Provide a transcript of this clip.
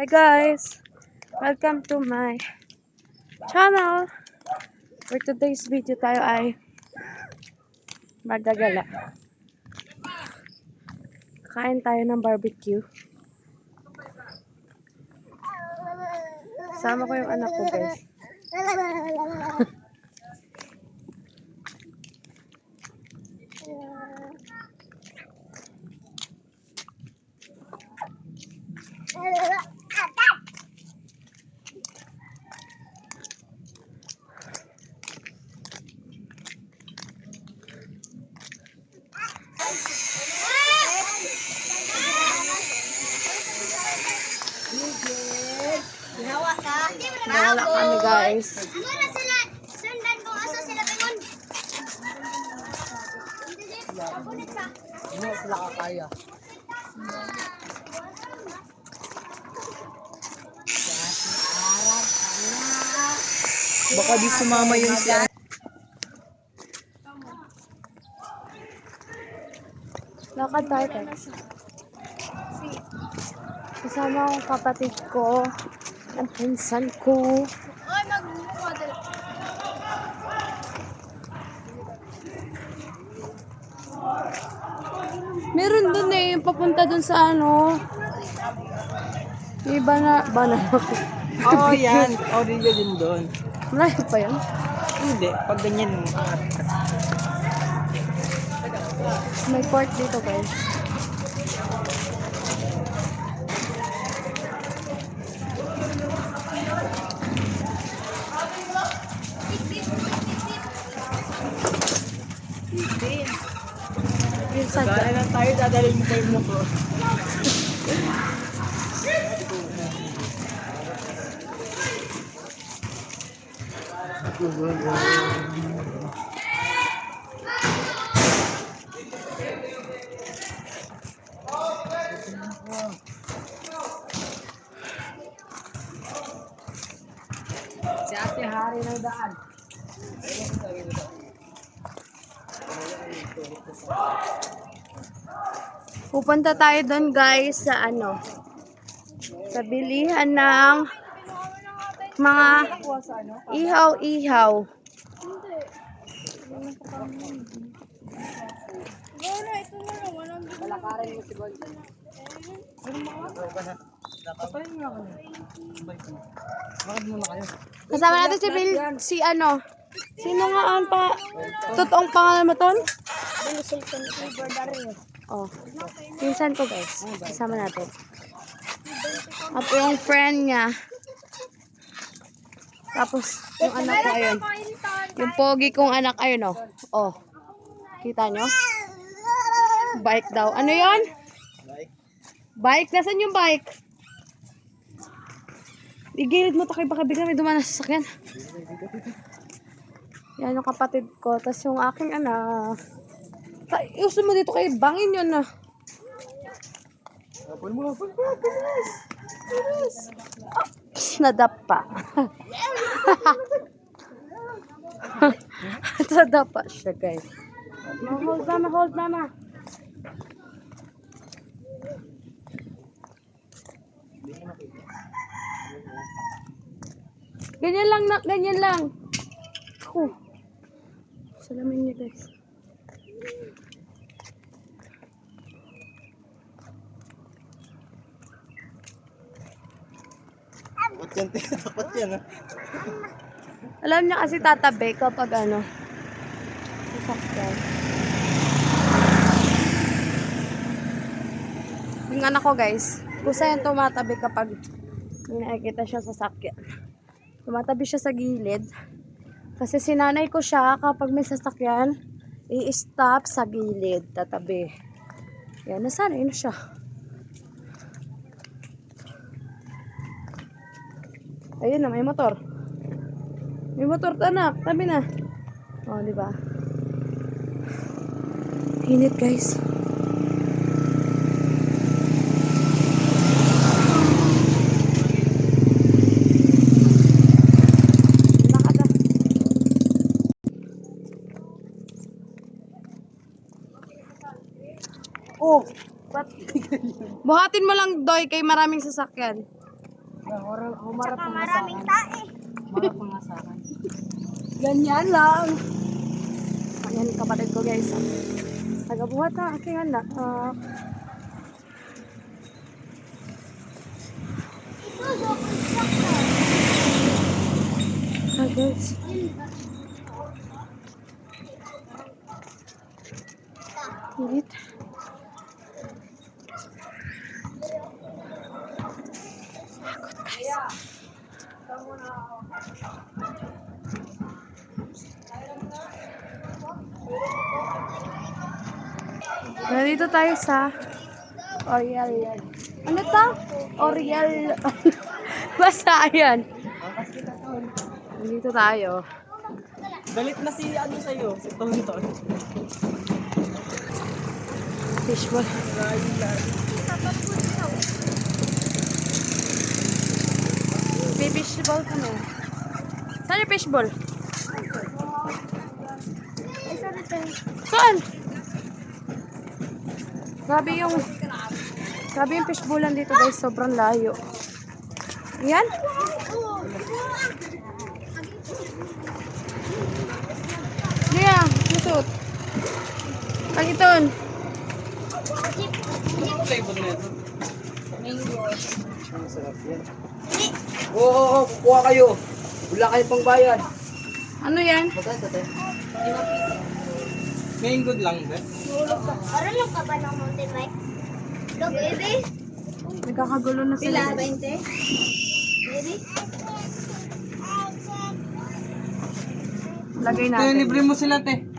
Hi guys! Welcome to my channel! For today's video tayo ay magagala. Kain tayo ng barbecue. Sama ko yung anak ko guys. Ginawa ka? Nawala kami guys. Ano na sila? Sundan kung asa sila ka. Hindi sila kakaya. Baka di sumama yung si Lakad tayo guys. Kasama ang kapatid ko. Ang pinsan ko. Oy, mag-model. Meron dun eh, papunta dun sa ano. Iba na, ba na Oo, oh, yan. Audio din doon. Malayo pa yun. Hindi, pag ganyan mo. May court dito guys. Yung sadya. Dahil lang tayo, dadalhin mo kayo mo ko. Hari ng daan. Pupunta tayo doon guys sa ano. Sa bilihan ng mga ihaw-ihaw. Palakarin mo si Boy. Patayin nga kayo. Bakit muna kayo? Kasama natin si Bill, si ano. Sino nga ang pa, totoong pangalan mo ton? Oh, pinsan ko guys. Kasama natin. At yung friend niya. Tapos, yung anak ko ayun. Yung pogi kong anak ayun oh. Oh. Kita nyo? Bike daw. Ano yon? Bike? Nasaan yung bike? Igilid mo to kay baka bigla may dumaan na sasakyan. Yan yung kapatid ko. Tapos yung aking anak. Ta mo dito kay bangin yun na. Hapon mo, hapon mo, bilis! Bilis! Nadapa. Nadapa siya guys. Ma-hold mama, hold mama. Ganyan lang na, ganyan lang. Ako. Salamin niyo guys. Takot yan, takot yan ha. Alam niya kasi tatabi kapag ano. Sasakyan. Yung anak ko guys, kusa yan tumatabi kapag may nakikita siya sa sakyan. Tumatabi siya sa gilid. Kasi sinanay ko siya kapag may sasakyan, i-stop sa gilid, tatabi. Yan, nasanay na siya. Ayun na, may motor. May motor to anak, tabi na. Oh, di ba? Init, guys. Lakad ah. Oh! Buhatin mo lang, Doy, kay maraming sasakyan. Humarap Tsaka maraming tae. Marap ko nga sa akin. Ganyan lang. Ayan, kapatid ko guys. ah. Tagabuhat na aking anak. Ah, Isuzo, construction. ah, guys. Init. Nandito tayo sa Oriel. Ano to? Oriel. Basta yan. Nandito tayo. Galit na si ano sa'yo, si Tonton. Fishball. May fishball kami. Saan yung fishball? Saan? Grabe yung Grabe yung fishbowlan dito guys, sobrang layo. Yan? Liya, lusot. Kagiton. Ang sarap yan. Oo, oo, oo, kukuha kayo. Wala kayo pang bayad. Ano yan? Magkano te? Ngayon good lang, be. Marunong ka ba ng mountain bike? Go, baby. Nagkakagulo na sila. 20? Baby? Lagay Te, natin. libre mo sila, te.